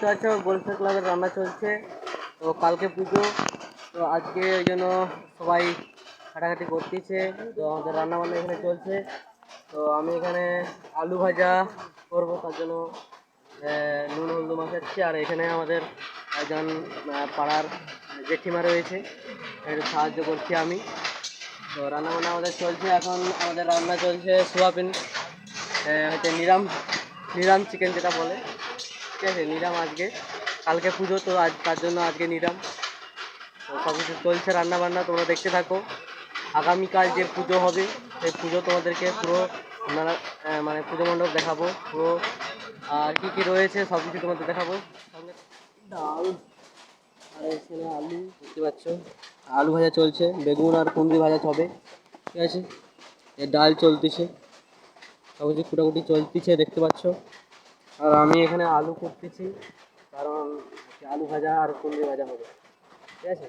দেখতে পাচ্ছ গোলফের ক্লাবের রান্না চলছে। তো কালকে পুজো, তো আজকে ওই জন্য সবাই খাটাখাটি করতেছে। তো আমাদের রান্না বান্না এখানে চলছে। তো আমি এখানে আলু ভাজা করব, তার জন্য নুন হলদু মাখাচ্ছি। আর এখানে আমাদের একজন পাড়ার জেঠিমা রয়েছে। একটু সাহায্য করছি আমি। তো রান্না বান্না আমাদের চলছে। এখন আমাদের রান্না চলছে সোয়াবিন হচ্ছে নিরাম নিরাম চিকেন যেটা বলে। ঠিক আছে নিরাম আজকে, কালকে পুজো, তো আজ তার জন্য আজকে নিরাম তো সব কিছু চলছে রান্না বান্না তোমরা দেখতে থাকো। আগামীকাল যে পুজো হবে, সেই পুজো তোমাদেরকে পুরো আপনারা মানে পুজো মণ্ডপ দেখাবো। পুরো, আর কী কী রয়েছে সব কিছু তোমাদের দেখাবো। আলু, দেখতে পাচ্ছ। আলু ভাজা চলছে, বেগুন আর কুঁদরি ভাজা হবে। ঠিক আছে? ডাল চলতেছে। সব কিছু কুটাকুটি চলতেছে, দেখতে পাচ্ছ। আর আমি এখানে আলু করতেছি কারণ আলু ভাজা আর কুমড়ি ভাজা হবে। ঠিক আছে?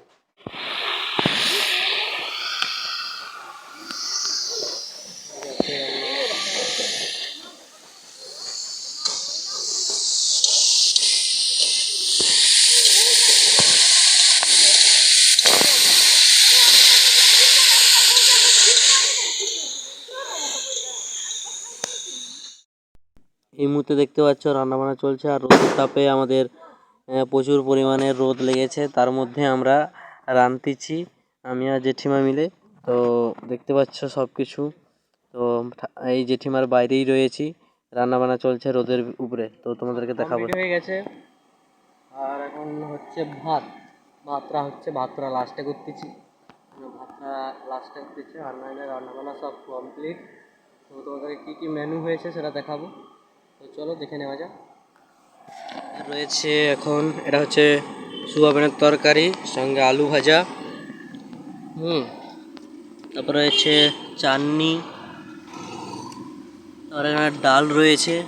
এই মুহূর্তে দেখতে পাচ্ছ রান্নাবান্না চলছে আর রোদের তাপে আমাদের প্রচুর পরিমাণে রোদ লেগেছে। তার মধ্যে আমরা রাঁধতেছি, আমি আর জেঠিমা মিলে। তো দেখতে পাচ্ছ সব কিছু তো এই জেঠিমার বাইরেই রয়েছি। রান্নাবান্না চলছে রোদের উপরে। তো তোমাদেরকে দেখাবো। হয়ে গেছে। আর এখন হচ্ছে ভাত। ভাতটা হচ্ছে, ভাতটা লাস্টে করতেছি। ভাতটা লাস্টে করতেছি। আর নাহলে রান্নাবান্না সব কমপ্লিট তো তোমাদের কী কী মেনু হয়েছে সেটা দেখাবো। চলো দেখে নেওয়া যাক। রয়েছে এখন, এটা হচ্ছে সোয়াবিনের তরকারি, সঙ্গে আলু ভাজা। হুম, তারপরে রয়েছে চাটনি আর এখানে ডাল রয়েছে।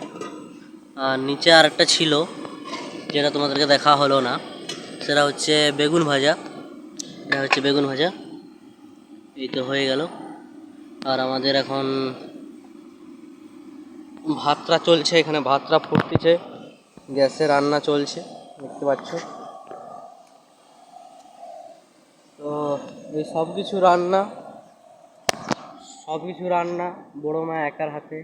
আর নিচে আর একটা ছিল, যেটা তোমাদেরকে দেখা হলো না, সেটা হচ্ছে বেগুন ভাজা। এটা হচ্ছে বেগুন ভাজা। এই তো হয়ে গেল। আর আমাদের এখন ভাতটা চলছে, এখানে ভাতটা ফুটতেছে। গ্যাসে রান্না চলছে, দেখতে পাচ্ছ। তো এই সব কিছু রান্না সব কিছু রান্না বড়ো মা একার হাতে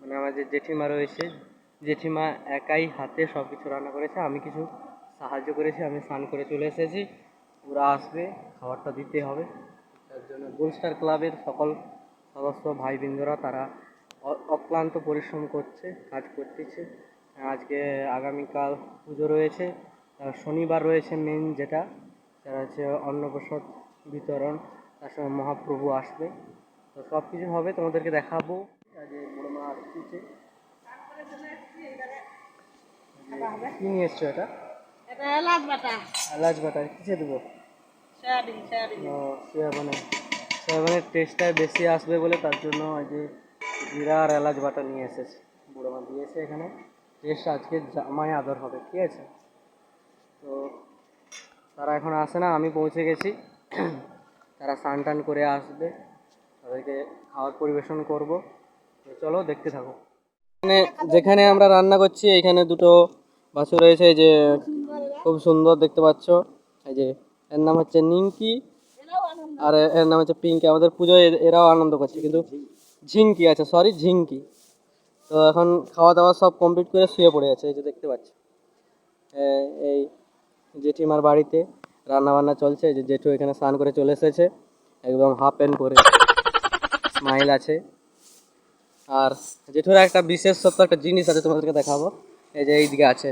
মানে আমার যে জেঠিমা রয়েছে। জেঠিমা একাই হাতে সব কিছু রান্না করেছে। আমি কিছু সাহায্য করেছি, আমি স্নান করে চলে এসেছি। ওরা আসবে, খাবারটা দিতে হবে। তার জন্য গোলস্টার ক্লাবের সকল সদস্য, ভাইবৃন্দরা, তারা অক্লান্ত পরিশ্রম করছে কাজ করতেছে। আজকে আগামীকাল পুজো রয়েছে। শনিবার রয়েছে মেন যেটা সেটা হচ্ছে অন্নপ্রসাদ বিতরণ। তার সঙ্গে মহাপ্রভু আসবে। তো সব কিছু হবে তোমাদেরকে দেখাবো। আজ এই বড় মা আসতেছে কি নিয়ে এসছো এটা? এলাচ বাটা। এলাচ বাটা কিসে দেবো? Soybean soybean. সয়াবানের। টেস্টটা বেশি আসবে বলে তার জন্য যে জিরা এলাচ বাটা নিয়ে এসেছে। বুড়ো মা দিয়েছে এখানে। টেস্ট আজকে জামাই আদর হবে, ঠিক আছে? তো তারা এখন আসে না, আমি পৌঁছে গেছি। তারা স্নান টান করে আসবে। তাদেরকে খাবার পরিবেশন করব। তো চলো, দেখতে থাকো। এখানে যেখানে আমরা রান্না করছি, এখানে দুটো বাছুর রয়েছে যে খুব সুন্দর দেখতে পাচ্ছ। এই যে, এর নাম হচ্ছে নিঙ্কি আর এর নাম হচ্ছে পিঙ্কি। আমাদের পুজোয় এরাও আনন্দ করছে, কিন্তু ঝিঙ্কি আছে সরি ঝিঙ্কি। তো এখন খাওয়া দাওয়া সব কমপ্লিট করে শুয়ে পড়ে আছে, এই যে দেখতে পাচ্ছি। এই জেঠিমার বাড়িতে রান্না বান্না চলছে যে জেঠু এখানে স্নান করে চলে এসেছে, একদম হাফ প্যান্ট পরে স্মাইল আছে। আর জেঠুর একটা বিশেষত্ব একটা জিনিস আছে, তোমাদেরকে দেখাবো। এই যে এইদিকে আছে।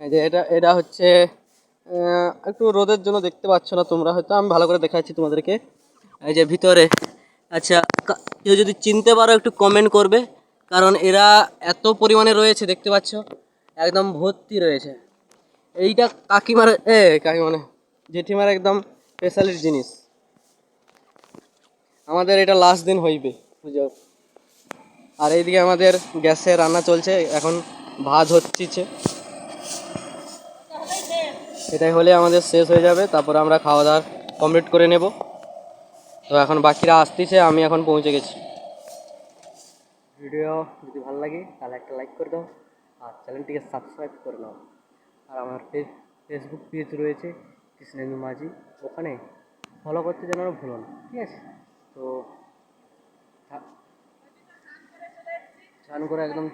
এই যে এটা এটা হচ্ছে একটু রোদের জন্য দেখতে পাচ্ছ না তোমরা, হয়তো আমি ভালো করে দেখাচ্ছি তোমাদেরকে। এই যে ভিতরে আচ্ছা কেউ যদি চিনতে পারো একটু কমেন্ট করবে, কারণ এরা এত পরিমাণে রয়েছে, দেখতে পাচ্ছ? একদম ভর্তি রয়েছে। এইটা কাকিমার, এ কাকিমানে জেঠিমার একদম স্পেশালিস্ট জিনিস। আমাদের এটা লাস্ট দিন হইবে পুজো আর এইদিকে আমাদের গ্যাসে রান্না চলছে, এখন ভাত হচ্ছে এটাই হলে আমাদের শেষ হয়ে যাবে, তারপর আমরা খাওয়া দাওয়া কমপ্লিট করে নেব। তো এখন বাকিরা আসতেছে, আমি এখন পৌঁছে গেছি। ভিডিও যদি ভালো লাগে, তাহলে একটা লাইক করে দাও, আর চ্যানেলটিকে সাবস্ক্রাইব করে নাও। আর আমার ফেস- ফেসবুক পেজ রয়েছে, কৃষ্ণেন্দু মাঝি। ওখানে ফলো করতে যেন ভুলো না, ঠিক আছে? তো স্নান করে একদম